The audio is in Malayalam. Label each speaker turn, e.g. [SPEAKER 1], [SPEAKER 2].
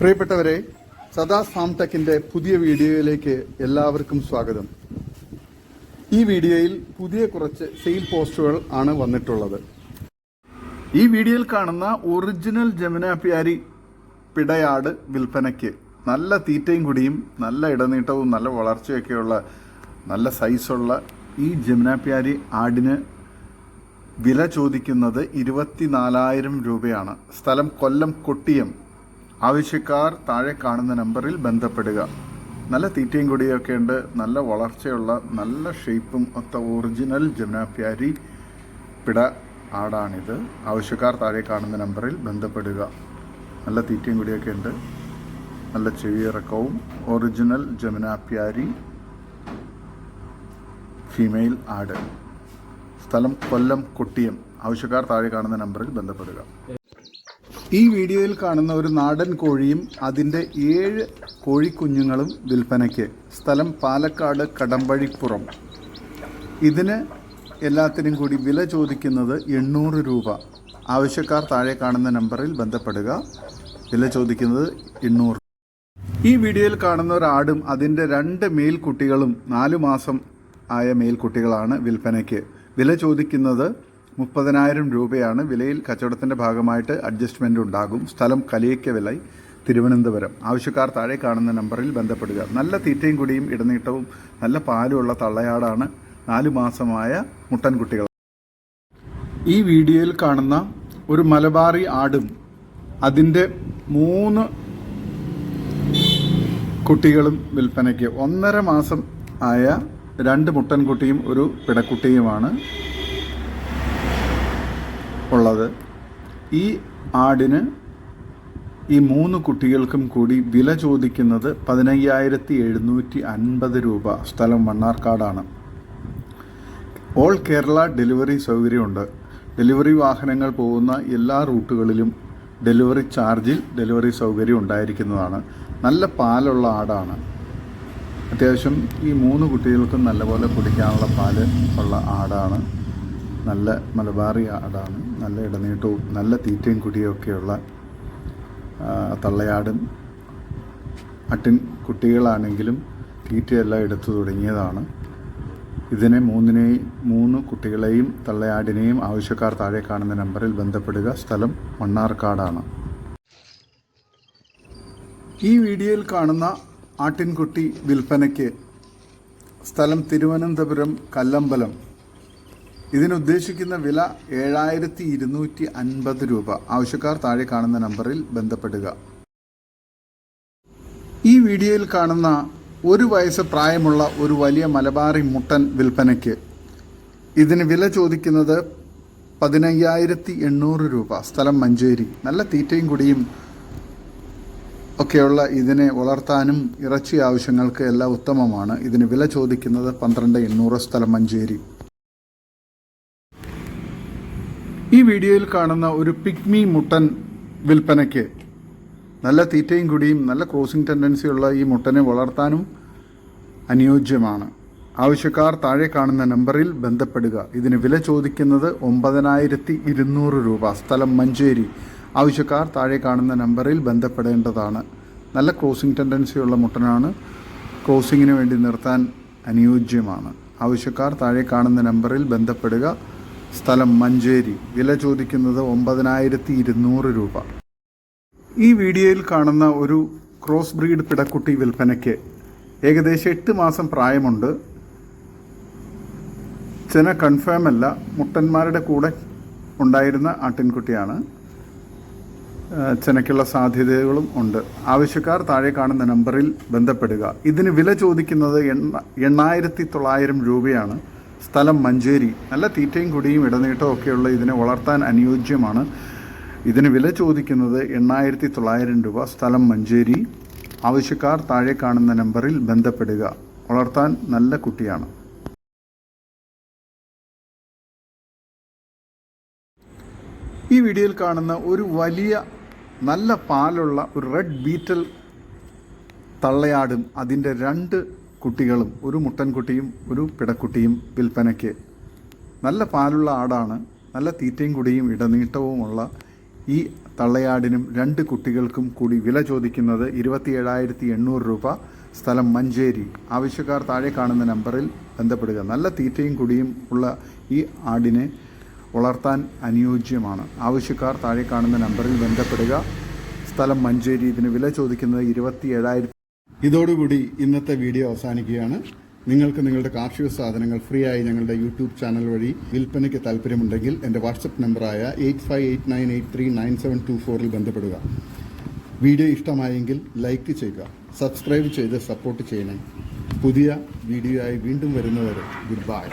[SPEAKER 1] പ്രിയപ്പെട്ടവരെ സദാ ഫാം ടെക്കിന്റെ പുതിയ വീഡിയോയിലേക്ക് എല്ലാവർക്കും സ്വാഗതം. ഈ വീഡിയോയിൽ പുതിയ കുറച്ച് സെയിൽ പോസ്റ്റുകൾ ആണ് വന്നിട്ടുള്ളത്. ഈ വീഡിയോയിൽ കാണുന്ന ഒറിജിനൽ ജമുനാപ്പിയാരി പിടയാട് വിൽപ്പനയ്ക്ക് നല്ല തീറ്റയും കുടിയും നല്ല ഇടനീട്ടവും നല്ല വളർച്ചയൊക്കെയുള്ള നല്ല സൈസുള്ള ഈ ജമുനാപ്യാരി ആടിന് വില ചോദിക്കുന്നത് ഇരുപത്തിനാലായിരം രൂപയാണ്. സ്ഥലം കൊല്ലം കൊട്ടിയം. ആവശ്യക്കാർ താഴെ കാണുന്ന നമ്പറിൽ ബന്ധപ്പെടുക. നല്ല തീറ്റയും കൊടിയൊക്കെ ഉണ്ട്. നല്ല വളർച്ചയുള്ള നല്ല ഷേപ്പും ഒത്ത ഒറിജിനൽ ജമുനാപ്യാരി പിട ആടാണിത്. ആവശ്യക്കാർ താഴെ കാണുന്ന നമ്പറിൽ ബന്ധപ്പെടുക. നല്ല തീറ്റയും കൊടിയൊക്കെ ഉണ്ട്. നല്ല ചെവിയിറക്കവും ഒറിജിനൽ ജമുനാപ്യാരി ഫീമെയിൽ ആട് സ്ഥലം കൊല്ലം കൊട്ടിയം. ആവശ്യക്കാർ താഴെ കാണുന്ന നമ്പറിൽ ബന്ധപ്പെടുക. ഈ വീഡിയോയിൽ കാണുന്ന ഒരു നാടൻ കോഴിയും അതിന്റെ ഏഴ് കോഴിക്കുഞ്ഞുങ്ങളും വിൽപ്പനയ്ക്ക്. സ്ഥലം പാലക്കാട് കടമ്പഴിപ്പുറം. ഇതിന് എല്ലാത്തിനും കൂടി വില ചോദിക്കുന്നത് എണ്ണൂറ് രൂപ. ആവശ്യക്കാർ താഴെ കാണുന്ന നമ്പറിൽ ബന്ധപ്പെടുക. വില ചോദിക്കുന്നത് എണ്ണൂറ്. ഈ വീഡിയോയിൽ കാണുന്ന ഒരാടും അതിന്റെ രണ്ട് മെയിൽ മേൽക്കുട്ടികളും നാലു മാസം ആയ മേൽക്കുട്ടികളാണ് വിൽപ്പനയ്ക്ക്. വില ചോദിക്കുന്നത് മുപ്പതിനായിരം രൂപയാണ്. വിലയിൽ കച്ചവടത്തിന്റെ ഭാഗമായിട്ട് അഡ്ജസ്റ്റ്മെന്റ് ഉണ്ടാകും. സ്ഥലം കലിയക്ക വില തിരുവനന്തപുരം. ആവശ്യക്കാർ താഴെ കാണുന്ന നമ്പറിൽ ബന്ധപ്പെടുക. നല്ല തീറ്റയും കുടിയും ഇടനീട്ടവും നല്ല പാലുമുള്ള തള്ളയാടാണ് നാലു മാസമായ മുട്ടൻകുട്ടികൾ ഈ വീഡിയോയിൽ കാണുന്ന ഒരു മലബാറി ആടും അതിന്റെ മൂന്ന് കുട്ടികളും വിൽപ്പനയ്ക്ക്. ഒന്നര മാസം ആയ രണ്ട് മുട്ടൻകുട്ടിയും ഒരു പിടക്കുട്ടിയുമാണ് ഉള്ളത്. ഈ ആടിന് ഈ മൂന്ന് കുട്ടികൾക്കും കൂടി വില ചോദിക്കുന്നത് പതിനയ്യായിരത്തി എഴുന്നൂറ്റി അൻപത് രൂപ. സ്ഥലം മണ്ണാർക്കാടാണ്. ഓൾ കേരള ഡെലിവറി സൗകര്യമുണ്ട്. ഡെലിവറി വാഹനങ്ങൾ പോകുന്ന എല്ലാ റൂട്ടുകളിലും ഡെലിവറി ചാർജിൽ ഡെലിവറി സൗകര്യം ഉണ്ടായിരിക്കുന്നതാണ്. നല്ല പാലുള്ള ആടാണ്. അത്യാവശ്യം ഈ മൂന്ന് കുട്ടികൾക്കും നല്ലപോലെ കുടിക്കാനുള്ള പാൽ ഉള്ള ആടാണ്. നല്ല മലബാറി ആടാണ്. നല്ല ഇടനീട്ടവും നല്ല തീറ്റയും കുടിയൊക്കെയുള്ള തള്ളയാടും അട്ടിൻ കുട്ടികളാണെങ്കിലും തീറ്റയെല്ലാം എടുത്തു തുടങ്ങിയതാണ്. ഇതിനെ മൂന്നിനെയും മൂന്ന് കുട്ടികളെയും തള്ളയാടിനെയും ആവശ്യക്കാർ താഴെ കാണുന്ന നമ്പറിൽ ബന്ധപ്പെടുക. സ്ഥലം മണ്ണാർക്കാടാണ്. ഈ വീഡിയോയിൽ കാണുന്ന ആട്ടിൻകുട്ടി വിൽപ്പനയ്ക്ക്. സ്ഥലം തിരുവനന്തപുരം കല്ലമ്പലം. ഇതിനുദ്ദേശിക്കുന്ന വില ഏഴായിരത്തി ഇരുന്നൂറ്റി അൻപത് രൂപ. ആവശ്യക്കാർ താഴെ കാണുന്ന നമ്പറിൽ ബന്ധപ്പെടുക. ഈ വീഡിയോയിൽ കാണുന്ന ഒരു വയസ്സ് പ്രായമുള്ള ഒരു വലിയ മലബാറി മുട്ടൻ വിൽപ്പനയ്ക്ക്. ഇതിന് വില ചോദിക്കുന്നത് പതിനയ്യായിരത്തി എണ്ണൂറ് രൂപ. സ്ഥലം മഞ്ചേരി. നല്ല തീറ്റയും കുടിയും ഒക്കെയുള്ള ഇതിനെ വളർത്താനും ഇറച്ചി ആവശ്യങ്ങൾക്ക് എല്ലാം ഉത്തമമാണ്. ഇതിന് വില ചോദിക്കുന്നത് പന്ത്രണ്ട് എണ്ണൂറ് സ്ഥലം മഞ്ചേരി. ഈ വീഡിയോയിൽ കാണുന്ന ഒരു പിഗ്മി മുട്ടൻ വിൽപ്പനയ്ക്ക് നല്ല തീറ്റയും കുടിയും നല്ല ക്രോസിംഗ് ടെൻഡൻസിയുള്ള ഈ മുട്ടനെ വളർത്താനും അനുയോജ്യമാണ്. ആവശ്യക്കാർ താഴെ കാണുന്ന നമ്പറിൽ ബന്ധപ്പെടുക. ഇതിന് വില ചോദിക്കുന്നത് ഒമ്പതിനായിരത്തി ഇരുന്നൂറ് രൂപ. സ്ഥലം മഞ്ചേരി. ആവശ്യക്കാർ താഴെ കാണുന്ന നമ്പറിൽ ബന്ധപ്പെടേണ്ടതാണ്. നല്ല ക്രോസിംഗ് ടെൻഡൻസിയുള്ള മുട്ടനാണ്. ക്രോസിങ്ങിന് വേണ്ടി നിർത്താൻ അനുയോജ്യമാണ്. ആവശ്യക്കാർ താഴെ കാണുന്ന നമ്പറിൽ ബന്ധപ്പെടുക. സ്ഥലം മഞ്ചേരി. വില ചോദിക്കുന്നത് ഒമ്പതിനായിരത്തി ഇരുന്നൂറ് രൂപ. ഈ വീഡിയോയിൽ കാണുന്ന ഒരു ക്രോസ് ബ്രീഡ് പിടക്കുട്ടി വിൽപ്പനയ്ക്ക് ഏകദേശം എട്ട് മാസം പ്രായമുണ്ട്. ചെന കൺഫേം അല്ല മുട്ടന്മാരുടെ കൂടെ ഉണ്ടായിരുന്ന ആട്ടിൻകുട്ടിയാണ് ചെനയ്ക്കുള്ള സാധ്യതകളും ഉണ്ട്. ആവശ്യക്കാർ താഴെ കാണുന്ന നമ്പറിൽ ബന്ധപ്പെടുക. ഇതിന് വില ചോദിക്കുന്നത് എണ്ണ എണ്ണായിരത്തി തൊള്ളായിരം രൂപയാണ്. സ്ഥലം മഞ്ചേരി. നല്ല തീറ്റയും കുടിയും ഇടനീട്ടവും ഒക്കെയുള്ള ഇതിനെ വളർത്താൻ അനുയോജ്യമാണ്. ഇതിന് വില ചോദിക്കുന്നത് എണ്ണായിരത്തി തൊള്ളായിരം രൂപ. സ്ഥലം മഞ്ചേരി. ആവശ്യക്കാർ താഴെ കാണുന്ന നമ്പറിൽ ബന്ധപ്പെടുക. വളർത്താൻ നല്ല കുട്ടിയാണ്. ഈ വീഡിയോയിൽ കാണുന്ന ഒരു വലിയ നല്ല പാലുള്ള ഒരു റെഡ് ബീറ്റൽ തള്ളയാടും അതിന്റെ രണ്ട് കുട്ടികളും ഒരു മുട്ടൻകുട്ടിയും ഒരു പിടക്കുട്ടിയും വിൽപ്പനയ്ക്ക്. നല്ല പാലുള്ള ആടാണ്. നല്ല തീറ്റയും കുടിയും ഇടനീട്ടവുമുള്ള ഈ തള്ളയാടിനും രണ്ട് കുട്ടികൾക്കും കൂടി വില ചോദിക്കുന്നത് ഇരുപത്തി ഏഴായിരത്തി എണ്ണൂറ് രൂപ. സ്ഥലം മഞ്ചേരി. ആവശ്യക്കാർ താഴെ കാണുന്ന നമ്പറിൽ ബന്ധപ്പെടുക. നല്ല തീറ്റയും കുടിയും ഉള്ള ഈ ആടിനെ വളർത്താൻ അനുയോജ്യമാണ്. ആവശ്യക്കാർ താഴെ കാണുന്ന നമ്പറിൽ ബന്ധപ്പെടുക. സ്ഥലം മഞ്ചേരി. ഇതിന് വില ചോദിക്കുന്നത് ഇരുപത്തി ഏഴായിരത്തി ഇതോടുകൂടി ഇന്നത്തെ വീഡിയോ അവസാനിക്കുകയാണ്. നിങ്ങൾക്ക് നിങ്ങളുടെ കാർഷിക സാധനങ്ങൾ ഫ്രീ ആയി ഞങ്ങളുടെ യൂട്യൂബ് ചാനൽ വഴി വിൽപ്പനയ്ക്ക് താല്പര്യമുണ്ടെങ്കിൽ എന്റെ വാട്സപ്പ് നമ്പറായ eight five eight nine eight three nine seven two ഫോറിൽ ബന്ധപ്പെടുക. വീഡിയോ ഇഷ്ടമായെങ്കിൽ ലൈക്ക് ചെയ്യുക സബ്സ്ക്രൈബ് ചെയ്ത് സപ്പോർട്ട് ചെയ്യണേ. പുതിയ വീഡിയോ ആയി വീണ്ടും വരുന്നവരെ ഗുഡ് ബൈ.